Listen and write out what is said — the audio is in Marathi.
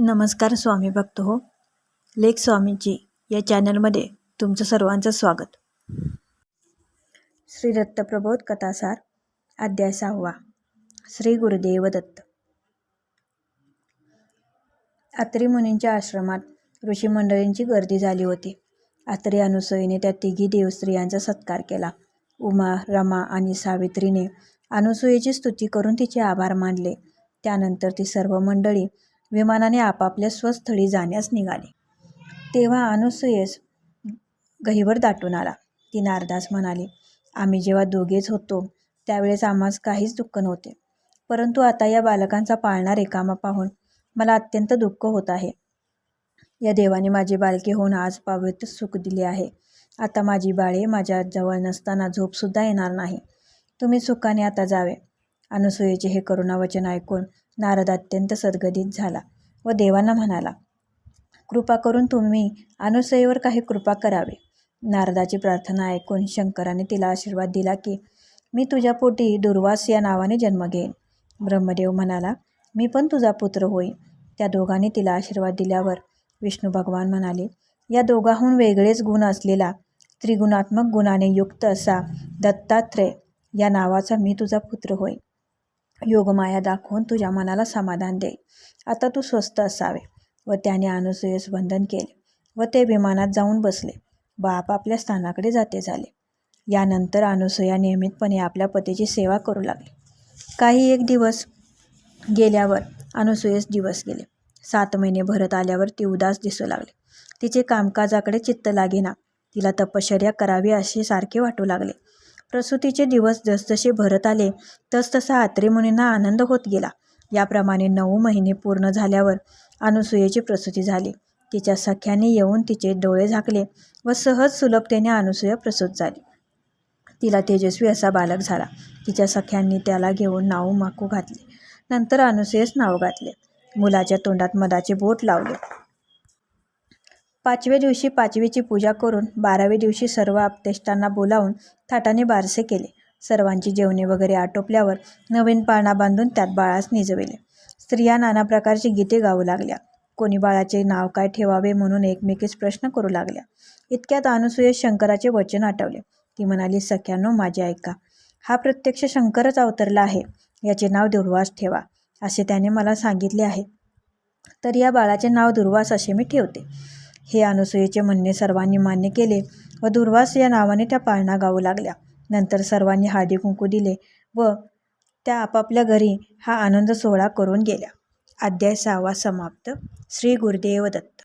नमस्कार स्वामी भक्त हो. लेख स्वामीजी या चॅनलमध्ये तुमचं सर्वांचं स्वागत. श्री दत्तप्रबोध कथासार अध्याय सहावा श्री गुरुदेव दत्त. अत्री मुनींच्या आश्रमात ऋषीमंडळींची गर्दी झाली होती. अत्री अनुसयीने त्या तिघी देवस्त्रियांचा सत्कार केला. उमा रमा आणि सावित्रीने अनुसूयेची स्तुती करून तिचे आभार मानले. त्यानंतर ती सर्व मंडळी विमानाने आपापल्या स्वस्थळी जाण्यास निघाले. तेव्हा अनुसूयेस गहिवर दाटून आला. ती नारदास म्हणाली आम्ही जेव्हा दोघेच होतो त्यावेळेस आम्हास काहीच दुःख नव्हते. परंतु आता या बालकांचा पाळणा रिकामा पाहून मला अत्यंत दुःख होत आहे. या देवाने माझी बालके होऊन आज पवित्र सुख दिले आहे. आता माझी बाळे माझ्या जवळ नसताना झोपसुद्धा येणार नाही. तुम्ही सुखाने आता जावे. अनुसूयेचे हे करुणावचन ऐकून नारद अत्यंत सद्गदित झाला व देवांना म्हणाला कृपा करून तुम्ही अनुसयेवर काही कृपा करावे नारदाची प्रार्थना ऐकून शंकराने तिला आशीर्वाद दिला की मी तुझ्या पोटी दुर्वास या नावाने जन्म घेईन ब्रह्मदेव म्हणाला मी पण तुझा पुत्र होईन त्या दोघांनी तिला आशीर्वाद दिल्यावर विष्णू भगवान म्हणाले या दोघांहून वेगळेच गुण असलेला त्रिगुणात्मक गुणाने युक्त असा दत्तात्रय या नावाचा मी तुझा पुत्र होईन. योगमाया दाखवून तुझ्या मनाला समाधान दे. आता तू स्वस्थ असावे. व त्याने अनुसूयस बंधन केले व ते विमानात जाऊन बसले. बाप आपल्या स्थानाकडे जाते झाले. यानंतर अनुसूया नियमितपणे आपल्या पतीची सेवा करू लागली. काही एक दिवस गेल्यावर अनुसूयस दिवस गेले. सात महिने भरत आल्यावर ती उदास दिसू लागली. तिचे कामकाजाकडे चित्त लागेना. तिला तपश्चर्या करावी असे सारखे वाटू लागले. प्रसूतीचे दिवस जसजसे भरत आले तसतसा आत्रे मुनींना आनंद होत गेला. याप्रमाणे नऊ महिने पूर्ण झाल्यावर अनुसूयेची प्रसूती झाली. तिच्या सख्याने येऊन तिचे डोळे झाकले व सहज सुलभतेने अनुसूया प्रसूत झाली. तिला तेजस्वी असा बालक झाला. तिच्या सख्यांनी त्याला घेऊन नाव माकू घातले. नंतर अनुसूयेस नाव घातले. मुलाच्या तोंडात मधाचे बोट लावले. पाचव्या दिवशी पाचवीची पूजा करून बाराव्या दिवशी सर्व आपतेष्टांना बोलावून थाटाने बारसे केले. सर्वांची जेवणे वगैरे आटोपल्यावर नवीन पाळणा बांधून त्यात बाळास निजविले. स्त्रिया नाना प्रकारची गीते गाऊ लागल्या. कोणी बाळाचे नाव काय ठेवावे म्हणून एकमेकीस प्रश्न करू लागल्या. इतक्यात अनुसूय शंकराचे वचन आठवले. ती म्हणाली सख्यानो माझे ऐका. हा प्रत्यक्ष शंकरच अवतरला आहे. याचे नाव दुर्वास ठेवा. असे त्याने मला सांगितले आहे. तर या बाळाचे नाव दुर्वास असे मी ठेवते. हे अनुसूयेचे म्हणणे सर्वांनी मान्य केले व दुर्वास या नावाने त्या पाळणा गाऊ लागल्या. नंतर सर्वांनी हाडी कुंकू दिले व त्या आपापल्या घरी हा आनंद सोहळा करून गेल्या. अध्याय सहावा समाप्त. श्री गुरुदेव दत्त.